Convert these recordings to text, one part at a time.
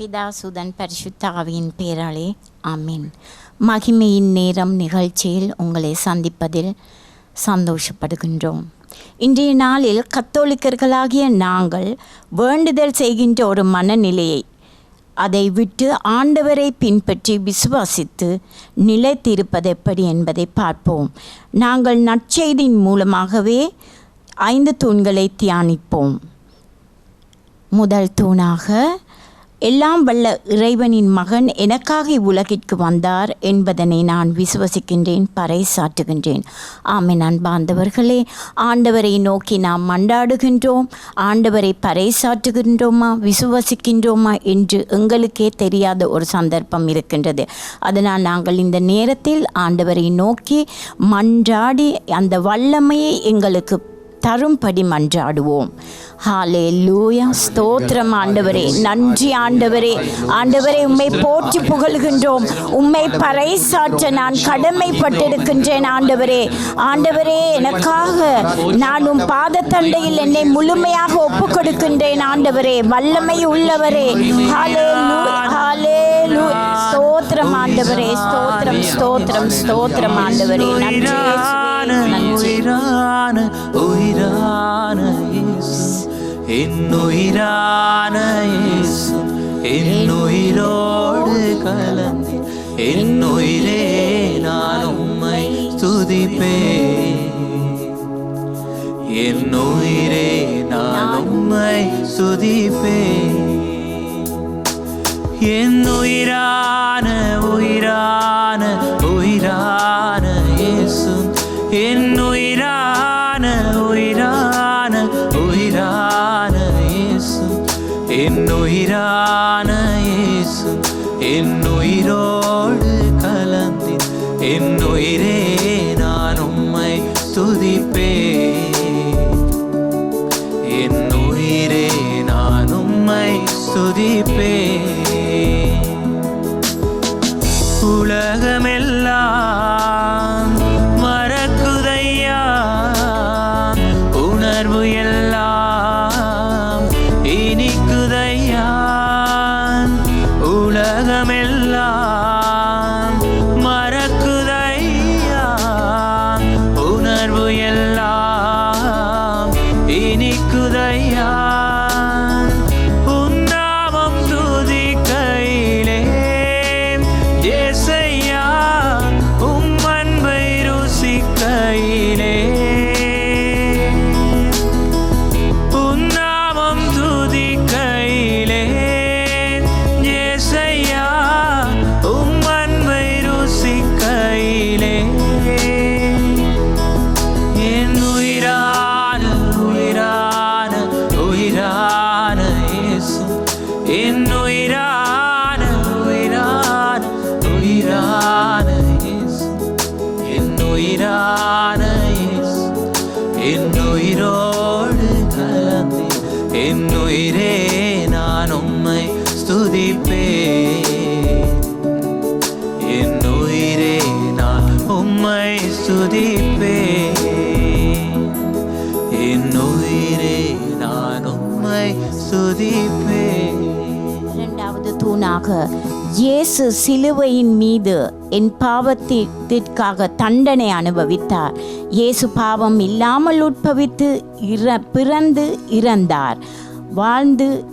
பிதா சுதன் பரிசுத்தாவின் பேராலே ஆமீன். மகிமையின் நேரம் நிகழ்ச்சியில் உங்களை சந்திப்பதில் சந்தோஷப்படுகின்றோம். இன்றைய நாளில் கத்தோலிக்கர்களாகிய நாங்கள் வேண்டுதல் செய்கின்ற ஒரு மனநிலையை அதை விட்டு ஆண்டவரை பின்பற்றி விசுவாசித்து நிலைத்திருப்பது எப்படி என்பதை பார்ப்போம். நாங்கள் நற்செய்தியின் மூலமாகவே ஐந்து தூண்களை தியானிப்போம். முதல் தூணாக எல்லாம் வல்ல இறைவனின் மகன் எனக்காக இவ்வுலகிற்கு வந்தார் என்பதனை நான் விசுவசிக்கின்றேன் பறைசாற்றுகின்றேன். ஆமென் அன்பார்ந்தவர்களே ஆண்டவரை நோக்கி நாம் மண்டாடுகின்றோம் ஆண்டவரை பறைசாற்றுகின்றோமா விசுவசிக்கின்றோமா என்று எங்களுக்கே தெரியாத ஒரு சந்தர்ப்பம் இருக்கின்றது. அதனால் நாங்கள் இந்த நேரத்தில் ஆண்டவரை நோக்கி மன்றாடி அந்த வல்லமையை எங்களுக்கு தரும்படி மன்றாடுவோம். ஹாலே லூயா ஸ்தோத்திரம் ஆண்டவரே. நன்றி ஆண்டவரே. ஆண்டவரே உம்மை போற்றி புகழ்கின்றோம். உம்மை பறைசாற்ற நான் கடமைப்பட்டிருக்கின்றேன் ஆண்டவரே. ஆண்டவரே எனக்காக நான் உம் பாதத்தண்டையில் என்னை முழுமையாக ஒப்புக் கொடுக்கின்றேன் ஆண்டவரே. வல்லமை உள்ளவரே. ஹாலே ஹாலே லூ ஸ்தோத்திரம் ஆண்டவரே. ஸ்தோத்திரம் ஸ்தோத்திரம் ஸ்தோத்திரம் ஆண்டவரே. நன்றி. உயிரான நன்றி உயிரான இயேசு. என் இயேசு. என் கலந்து என்னுயிரே நான் உம்மை துதிப்பே என்னுயிரே நான் உம்மை துதிப்பேன். என்னுயிரான உயிரான பதிலாக இயேசு சிலுவையின் மீது என் பாவத்திற்காக தண்டனை அனுபவித்தார். இயேசு பாவம் இல்லாமல் உட்பவித்து இற பிறந்து இறந்தார். வாழ்ந்து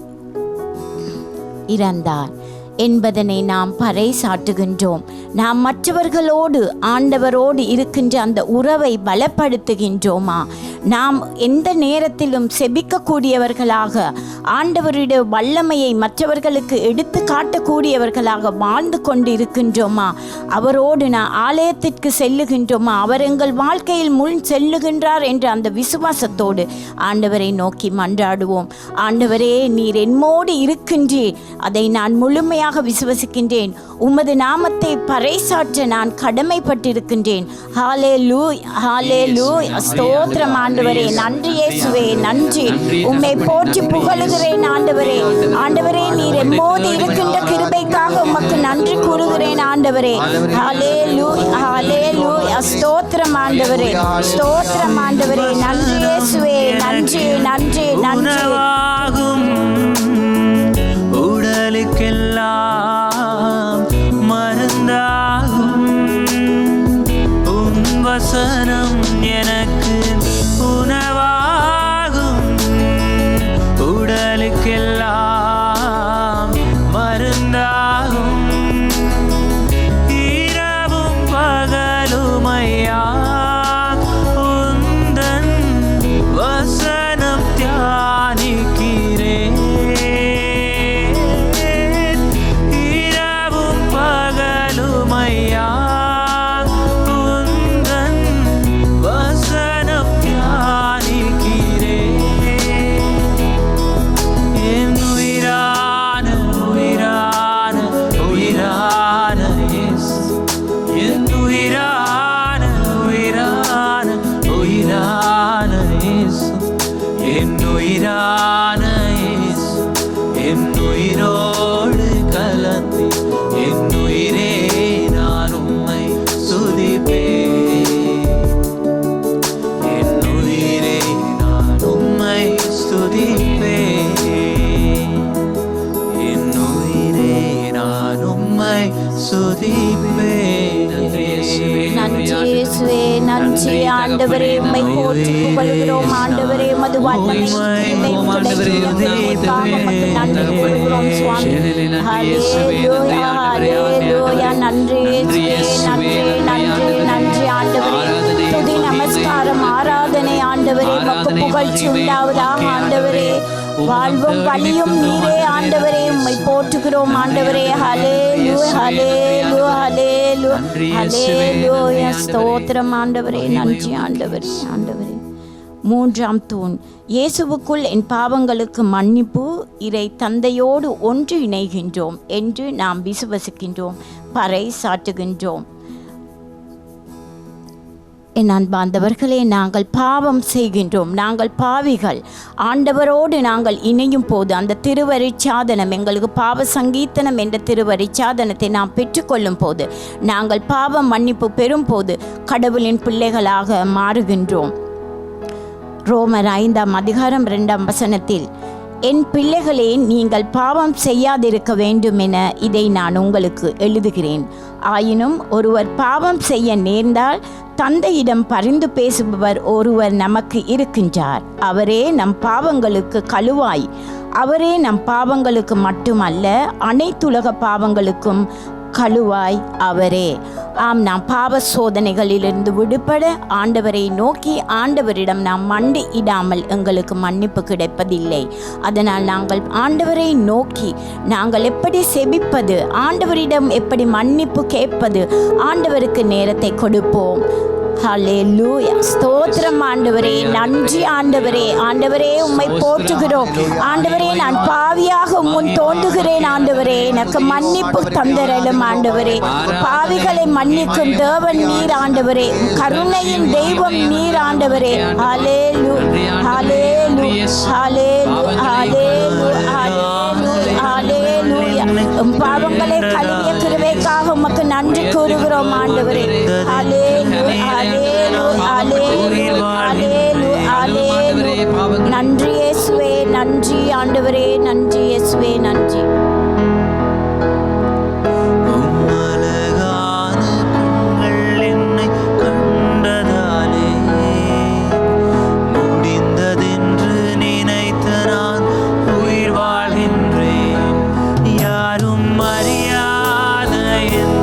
இறந்தார். என்பதனை நாம் பறைசாற்றுகின்றோம். நாம் மற்றவர்களோடு ஆண்டவரோடு இருக்கின்ற அந்த உறவை பலப்படுத்துகின்றோமா? நாம் எந்த நேரத்திலும் செபிக்கக்கூடியவர்களாக ஆண்டவருடைய வல்லமையை மற்றவர்களுக்கு எடுத்து காட்டக்கூடியவர்களாக வாழ்ந்து கொண்டு இருக்கின்றோமா அவரோடு நான் ஆலயத்திற்கு செல்லுகின்றோமா? அவர் எங்கள் வாழ்க்கையில் முன் செல்லுகின்றார் என்ற அந்த விசுவாசத்தோடு ஆண்டவரை நோக்கி மன்றாடுவோம். ஆண்டவரே நீர் என்னோடு இருக்கின்றீர். அதை நான் முழுமையாக விசுவசிக்கின்றேன். உமது நாமத்தை பறைசாற்ற நான் கடமைப்பட்டிருக்கின்றேன். ஹாலே லூ ஹாலே லூ ஸ்தோத்திரம் ஆண்டவரே. நன்றி இயேசுவே நன்றி. உம்மை போற்றி புகழுகிறேன் ஆண்டவரே. ஆண்டவரே நீர் எம்மோது இருக்கின்ற கிருபைக்காக உமக்கு நன்றி கூறுகிறேன் ஆண்டவரே. ஹாலே லூ ஹாலே லூ ஸ்தோத்திரம் ஆண்டவரே. ஸ்தோத்திரம் ஆண்டவரே. நன்றி இயேசுவே நன்றி நன்றி. ஆண்டவரே உம்மை போற்றி புகழ்கிறோம் ஆண்டவரே மது வல்லமை நன்றி நன்றி நன்றி நன்றி ஆண்டவரே. துதி நமஸ்காரம் ஆராதனை ஆண்டவரே. உமக்கு புகழ்ச்சி உண்டாவதாக ஆண்டவரே. வாழ்வும் வழியும் நீரே ஆண்டவரே உம்மை போற்றுகிறோம் ஆண்டவரே. ஹalleluya ஹalleluya ஹalleluya. ஹalleluya ஸ்தோத்திரம் ஆண்டவரே நன்றி ஆண்டவரே ஆண்டவரே. மூன்றாம் தூண். இயேசுவுக்குள் என் பாவங்களுக்கு மன்னிப்பு இறை தந்தையோடு ஒன்று இணைகின்றோம் என்று நாம் விசுவசிக்கின்றோம் பறை சாட்டுகின்றோம் என் அன்பாந்தவர்களே நாங்கள் பாவம் செய்கின்றோம். நாங்கள் பாவிகள். ஆண்டவரோடு நாங்கள் இணையும் போது அந்த திருவரிச்சாதனம் எங்களுக்கு பாவ சங்கீதனம் என்ற திருவரிச்சாதனத்தை நாம் பெற்றுக்கொள்ளும் போது நாங்கள் பாவம் மன்னிப்பு பெறும் போது கடவுளின் பிள்ளைகளாக மாறுகின்றோம். ரோமர் ஐந்தாம் அதிகாரம் ரெண்டாம் வசனத்தில் என் பிள்ளைகளே நீங்கள் பாவம் செய்யாதிருக்க வேண்டும் என இதை நான் உங்களுக்கு எழுதுகிறேன். ஆயினும் ஒருவர் பாவம் செய்ய நேர்ந்தால் தந்தையிடம் பரிந்து பேசுபவர் ஒருவர் நமக்கு இருக்கின்றார். அவரே நம் பாவங்களுக்கு கழுவாய். அவரே நம் பாவங்களுக்கு மட்டுமல்ல அனைத்துலக பாவங்களுக்கும் கழுவாய் அவரே. ஆம் நாம் பாவ சோதனைகளிலிருந்து விடுபட ஆண்டவரை நோக்கி ஆண்டவரிடம் நாம் மண்டி இடாமல் எங்களுக்கு மன்னிப்பு கிடைப்பதில்லை. அதனால் நாங்கள் ஆண்டவரை நோக்கி நாங்கள் எப்படி செபிப்பது? ஆண்டவரிடம் எப்படி மன்னிப்பு கேட்பது? ஆண்டவருக்கு நேரத்தை கொடுப்போம். ஸ்தோத்திரம் ஆண்டவரே நன்றி ஆண்டவரே. ஆண்டவரே. உம்மை போற்றுகிறோம். ஆண்டவரே நான் முன் தோன்றுகிறேன் ஆண்டவரே. எனக்கு மன்னிப்பு தந்தரலும் ஆண்டவரே. பாவிகளை மன்னிக்கும் தேவன் நீர் ஆண்டவரே. கருணையின் தெய்வம் நீர் ஆண்டவரே. ஹalleluya ஹalleluya ஹalleluya ஹalleluya உம் பாவங்களை கழுவிய கிருபைக்காக உமக்கு நன்றி கூறுகிறோம் ஆண்டவரே. ஹalleluya ஹalleluya ஹalleluya ஹalleluya ஹalleluya. நன்றி. இயேசுவே நன்றி ஆண்டவரே நன்றி இயேசுவே நன்றி Yeah.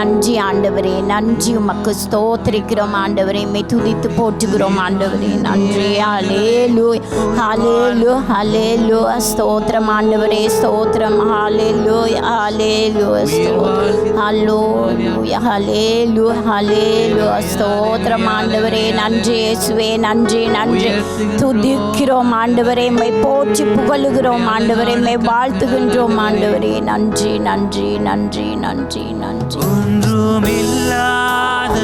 நன்றி ஆண்டவரே நன்றி உமக்கு ஸ்தோத்திரிக்கிறோம் ஆண்டவரே மை துதித்து போற்றுகிறோம் ஆண்டவரே நன்றி. ஹலேலு ஹலேலு ஹலேலு ஸ்தோத்திரம் ஆண்டவரே ஸ்தோத்திரம். ஹலேலு ஹலேலு ஸ்தோத்திரம். ஹலோலு ஹலேலு ஹலேலு ஸ்தோத்திரம் ஆண்டவரே நன்றி இயேசுவே நன்றி நன்றி. துதிக்கிறோம் ஆண்டவரே மை போற்றி புகழுகிறோம் ஆண்டவரே மை வாழ்த்துகின்றோம் ஆண்டவரே. நன்றி நன்றி நன்றி நன்றி நன்றி. ஒன்றுமில்லாத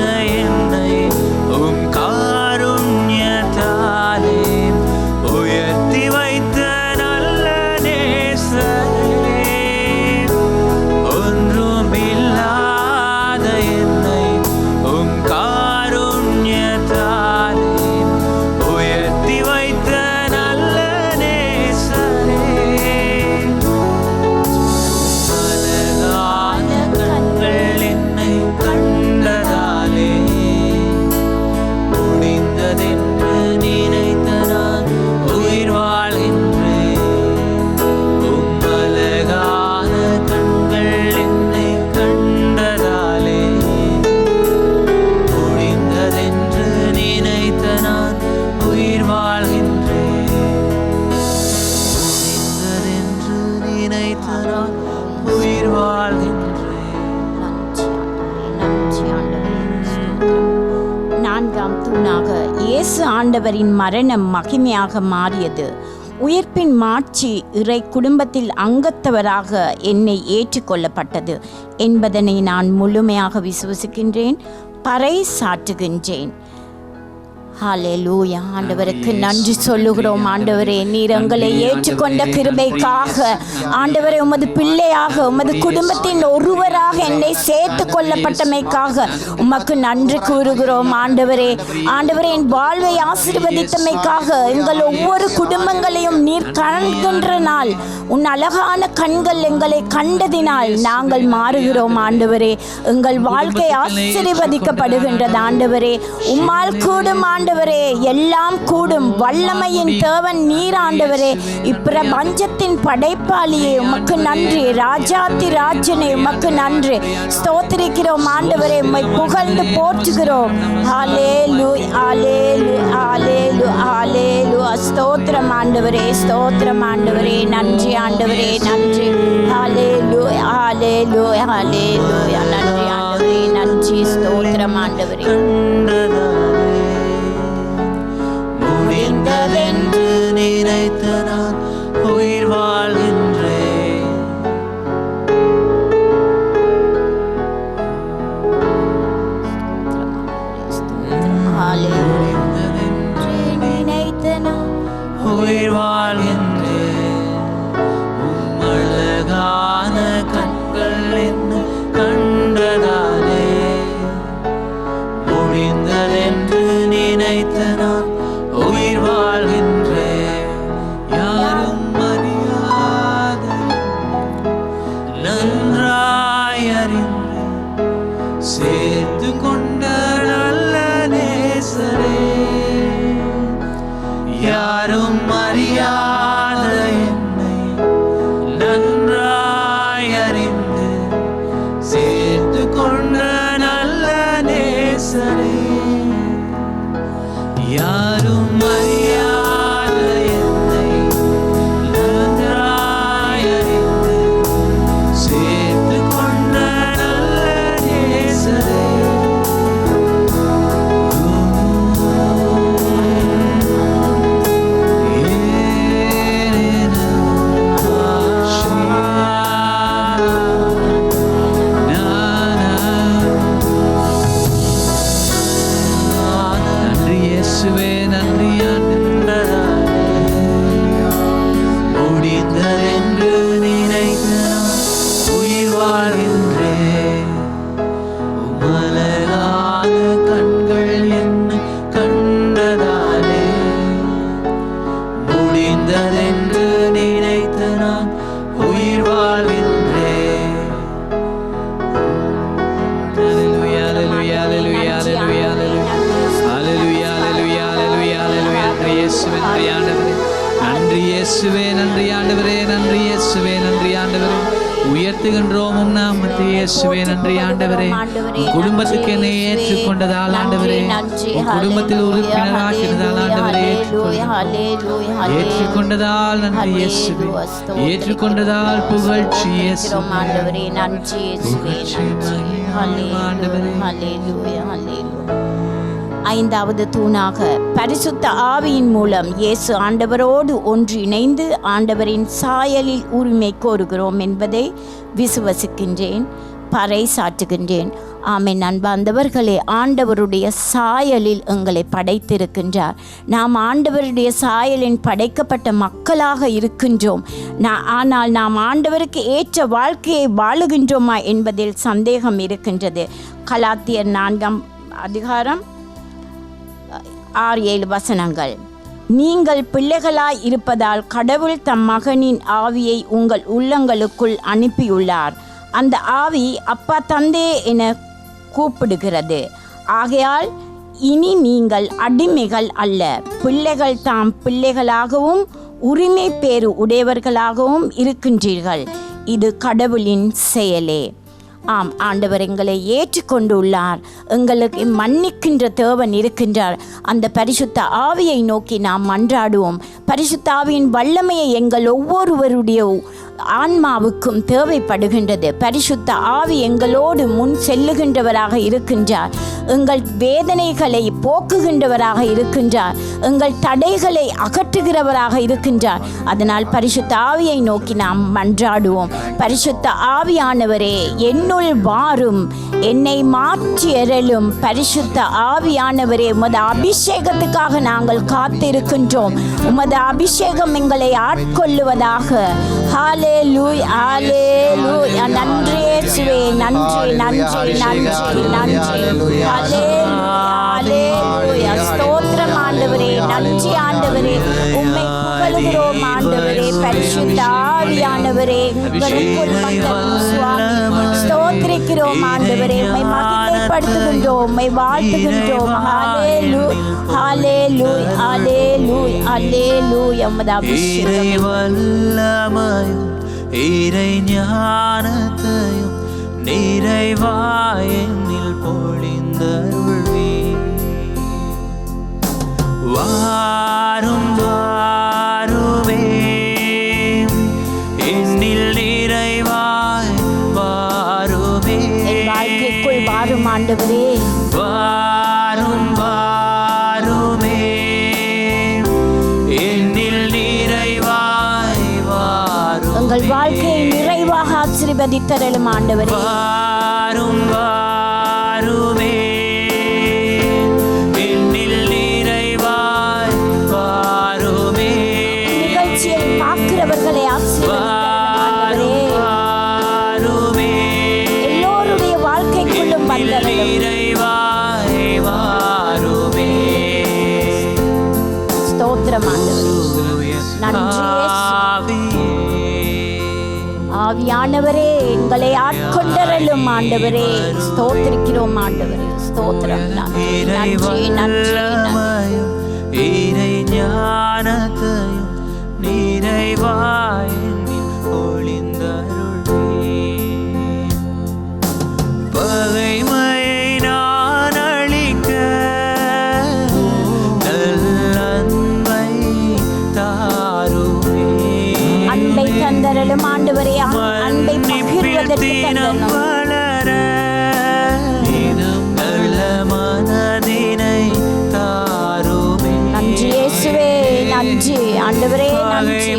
நான்காம் தூணாக இயேசு ஆண்டவரின் மரணம் மகிமையாக மாறியது. உயிர்ப்பின் மாட்சி இறை குடும்பத்தில் அங்கத்தவராக என்னை ஏற்றுக்கொள்ளப்பட்டது என்பதனை நான் முழுமையாக விசுவசிக்கின்றேன் பறை சாற்றுகின்றேன் ஹalleluya ஆண்டவருக்கு நன்றி சொல்லுகிறோம். ஆண்டவரே நீர் எங்களை ஏற்றுக்கொண்ட கிருபைக்காக. ஆண்டவரே. உமது பிள்ளையாக உமது குடும்பத்தின் ஒருவராக என்னை சேர்த்து கொள்ளப்பட்டமைக்காக உமக்கு நன்றி கூறுகிறோம். ஆண்டவரே ஆண்டவரே என் வாழ்வை ஆசீர்வதித்தமைக்காக எங்கள் ஒவ்வொரு குடும்பங்களையும் நீர் காண்கின்ற நாள் உன் அழகான கண்கள் எங்களை கண்டதினால் நாங்கள் மாறுகிறோம். ஆண்டவரே எங்கள் வாழ்க்கை ஆசீர்வதிக்கப்படுகின்றது. ஆண்டவரே உம்மால் கூடும் ஆண்டவரே எல்லாம் கூடும். வல்லமையின் தேவன் நீர் ஆண்டவரே. இப்பிரபஞ்சத்தின் படைப்பாளியே உமக்கு நன்றி. ராஜாத்தி ராஜனே உமக்கு நன்றி. ஸ்தோத்திரிக்கிறோம் ஆண்டவரே உம்மை புகழ்ந்து போற்றுகிறோம். ஹalleluya ஹalleluya ஹalleluya ஹalleluya. ஸ்தோத்திரம் ஆண்டவரே ஸ்தோத்திரம் ஆண்டவரே. நன்றி ஆண்டவரே நன்றி. ஹalleluya ஹalleluya ஹalleluya. நன்றி ஆண்டவரே நன்றி. ஸ்தோத்திரம் ஆண்டவரே. நினைத்த நான் hallelujah. நன்றி ஆண்டவரே. நன்றி இயேசுவே நன்றி ஆண்டவரே நன்றி இயேசுவே நன்றி ஆண்டவரே. உயர்த்த உயர்த்துகின்றோம் நாமத்தை இயேசுவே நன்றி ஆண்டவரே. குடும்பத்துக்கு என்னை ஏற்றுக்கொண்டதால் ஆண்டவரே. குடும்பத்தில் உறுப்பினராக்கினதால் ஆண்டவரே ஏற்றுக்கொண்டதால் நன்றி இயேசுவே. ஏற்றுக்கொண்டதால் புகழ்ச்சி இயேசுவே. ஆண்டவரே. நன்றி இயேசுவே. ஹalleluya. ஐந்தாவது தூணாக. பரிசுத்த ஆவியின் மூலம் இயேசு ஆண்டவரோடு ஒன்று இணைந்து ஆண்டவரின் சாயலில் உரிமை கோருகிறோம் என்பதை விசுவசிக்கின்றேன் பறை ஆமை ஆமென். அன்பார்ந்தவர்களே ஆண்டவருடைய சாயலில் எங்களை படைத்திருக்கின்றார். நாம் ஆண்டவருடைய சாயலின் படைக்கப்பட்ட மக்களாக இருக்கின்றோம். நான் ஆனால் நாம் ஆண்டவருக்கு ஏற்ற வாழ்க்கையை வாழுகின்றோமா என்பதில் சந்தேகம் இருக்கின்றது. கலாத்தியர் நான்காம் அதிகாரம் ஆறு ஏழு வசனங்கள். நீங்கள் பிள்ளைகளாய் இருப்பதால் கடவுள் தம் மகனின் ஆவியை உங்கள் உள்ளங்களுக்குள் அனுப்பியுள்ளார். அந்த ஆவி அப்பா தந்தே என கூப்பிடுகிறது. ஆகையால் இனி நீங்கள் அடிமைகள் அல்ல. பிள்ளைகள் தாம் பிள்ளைகளாகவும் உரிமை பேறு உடையவர்களாகவும் இருக்கின்றீர்கள். இது கடவுளின் செயலே. ஆம் ஆண்டவர் எங்களை ஏற்றுக்கொண்டுள்ளார். எங்களுக்கு மன்னிக்கின்ற தேவன் இருக்கின்றார். அந்த பரிசுத்த ஆவியை நோக்கி நாம் மன்றாடுவோம் பரிசுத்த ஆவியின் வல்லமையை எங்கள் ஒவ்வொருவருடைய ஆன்மாவுக்கும் தேவைப்படுகின்றது. பரிசுத்த ஆவி எங்களோடு முன் செல்லுகின்றவராக இருக்கின்றார். எங்கள் வேதனைகளை போக்குகின்றவராக இருக்கின்றார். எங்கள் தடைகளை அகற்றுகிறவராக இருக்கின்றார். அதனால் பரிசுத்த ஆவியை நோக்கி நாம் மன்றாடுவோம். பரிசுத்த ஆவியானவரே என்னுள் வாரும். என்னை மாற்றி எறலும் பரிசுத்த ஆவியானவரே உமது அபிஷேகத்துக்காக நாங்கள் காத்திருக்கின்றோம். உமது அபிஷேகம் எங்களை ஆட்கொள்ளுவதாக. ஹாலே லூய் ஹாலே லூய் நன்றி இயேசுவே நன்றி நன்றி நன்றி நன்றி ஹாலே ஹாலே ஸ்தோத்திரம் ஆண்டவரே நன்றி ஆண்டவரே உம்மை புகழுகிறோம் ஆண்டவரே பரிசுத்த ஆவியானவரே உங்களுக்குள் வந்தருளும் சுவாமி ஸ்தோத்திரிக்கிறோம் ஆண்டவரே உம்மை மகிமைப்படுத்துகின்றோம் உம்மை வாழ்த்துகின்றோம் ஹalleluya ஹalleluya ஹalleluya ஹalleluya உமது இறை அபிஷேகம் வல்லமையும் இறை ஞானத்தையும் நிறைவாய் என்னில் பொழிந்தருள்வி வாரும் வாருவே ஆண்டவரே வாரும் வாருமே. என்னில் நிறைவாய் வாரும். உங்கள் வாழ்க்கையை நிறைவாக ஆசீர்வதித்தருளும் ஆண்டவரே. வாரும் வாருமே. என்னில் நிறைவாய் வாருமே. நிகழ்ச்சியை பார்க்கிறவர்களை ஆண்டவரே எங்களை ஆட்கொண்டரலும் ஆண்டவரே. ஸ்தோத்திரிக்கிறோம் ஆண்டவரே ஸ்தோத்திரம். நன்றி நன்றி இறை ஞானத்தையும் நிறைவாய் தினம் தந்தரலும் வளர நல்ல மனதினை தாருமே நன்றி இயேசுவே. நன்றி ஆண்டவரே நன்றி.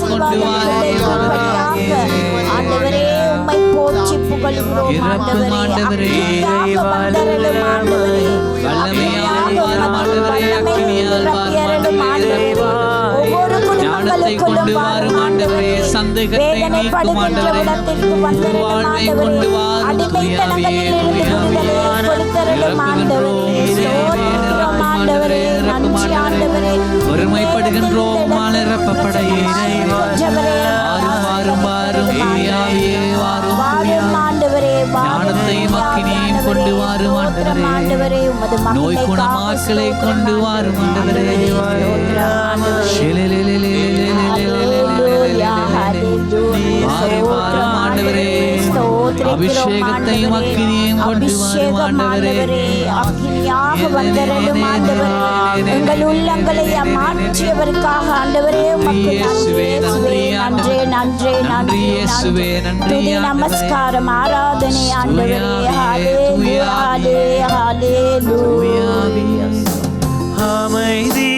ஆசீர்வாதப்படும்படியாக ஆண்டவரே உம்மை போற்றி புகழ்கிறோம் ஆண்டவரே. ஆண்டவரே கொண்டு வாரும் ஆண்டவரே, சந்தேகத்தை நீக்கும் ஆண்டவரே, வாழ்வை கொண்டு வாரும் அடிமைத்தனங்களில் இருந்து விடுதலையை கொடுத்தருளும் ஆண்டவரே. நோய் ஸ்தோத்திரம் கொண்டு வாரும் ஆண்டவரே ஆண்டவரே. அபிஷேகத்தையும். அக்கினியையும் கொண்டு வாரும் ஆண்டவரே. அக்கினியாக வந்தரலும் ஆண்டவரே. எங்கள் உள்ளங்களை மாற்றியவருக்காக ஆண்டவரே உமக்கு நன்றி இயேசுவே நன்றி நன்றி நன்றி நன்றி இயேசுவே, நன்றி. நமஸ்காரம் ஆராதனை ஆண்டவரே. ஹalleluya ஹalleluya ஹalleluya அமைதியில்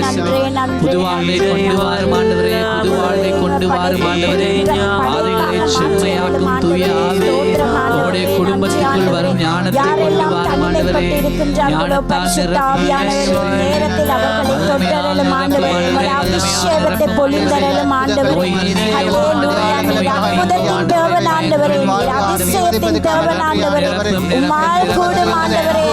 நன்றி, நன்றி, புது வாழ்வை கொண்டு வாரும் ஆண்டவரே. புது வாழ்வை கொண்டு வாரும் ஆண்டவரே. ஆதிகளை செம்மையாக்கும் தூய ஆவே உம்முடைய குடும்பத்திற்குள் வரும் ஞானத்தை கொண்டு வாரும் ஆண்டவரே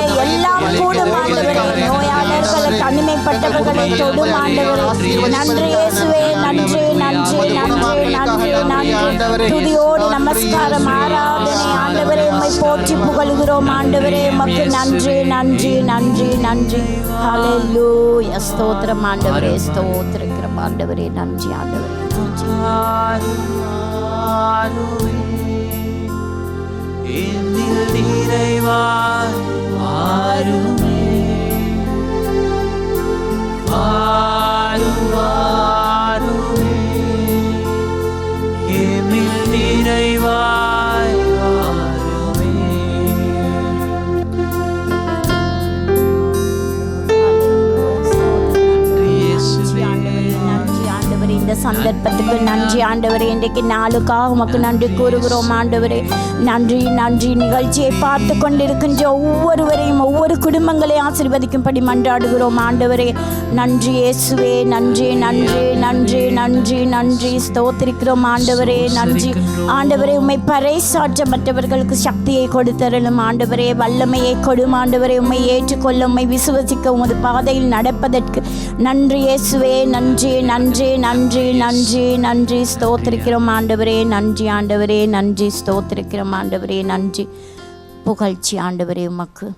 ஞானத்தால் தனிமைப்பட்டவர்களை தொடும் ஆண்டவரே நன்றி இயேசுவே நன்றி நன்றி நன்றி நன்றி நன்றி. துதியோடு நமஸ்காரம் ஆராதனை. ஆண்டவரே உம்மை போற்றி புகழுகிறோம். ஆண்டவரே உமக்கு நன்றி நன்றி நன்றி நன்றி. ஹalleluya. ஸ்தோத்திரம் ஆண்டவரே ஸ்தோத்திரிக்கிறோம் ஆண்டவரே. நன்றி ஆண்டவரே. நன்றி. என்னில் நிறைவாய் வாருமே இந்த சந்தர்ப்பத்துக்கு நன்றி ஆண்டவரே இன்றைக்கு நாளுக்காக உமக்கு நன்றி கூறுகிறோம் ஆண்டவரே நன்றி நன்றி நிகழ்ச்சியை பார்த்து கொண்டிருக்கின்ற ஒவ்வொருவரையும் ஒவ்வொரு குடும்பங்களையும் ஆசிர்வதிக்கும்படி மன்றாடுகிறோம் ஆண்டவரே. நன்றி இயேசுவே நன்றி நன்றி நன்றி நன்றி நன்றி. ஸ்தோத்திரிக்கிறோம் ஆண்டவரே நன்றி. ஆண்டவரே உம்மை பறைசாற்ற மற்றவர்களுக்கு சக்தியை கொடுத்தருளும் ஆண்டவரே வல்லமையை கொடும் ஆண்டவரே உம்மை ஏற்றுக்கொள்ள உம்மை விசுவசிக்க உமது பாதையில் நடப்பதற்கு நன்றி இயேசுவே நன்றி நன்றி நன்றி நன்றி நன்றி. ஸ்தோத்திரிக்கிறோம் ஆண்டவரே நன்றி ஆண்டவரே நன்றி. ஸ்தோத்திரிக்கிறோம் ஆண்டவரே நன்றி. புகழ்ச்சி ஆண்டவரே உமக்கு.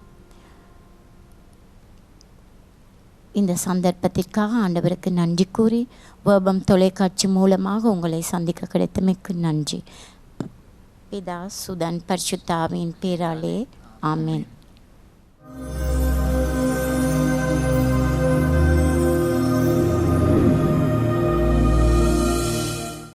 இந்த சந்தர்ப்பத்திற்காக ஆண்டவருக்கு நன்றி கூறி வேபம் தொலைக்காட்சி மூலமாக உங்களை சந்திக்க கிடைத்தமைக்கு நன்றி. பிதா சுதன் பரிசுத்தாவின் பேராலே ஆமேன்.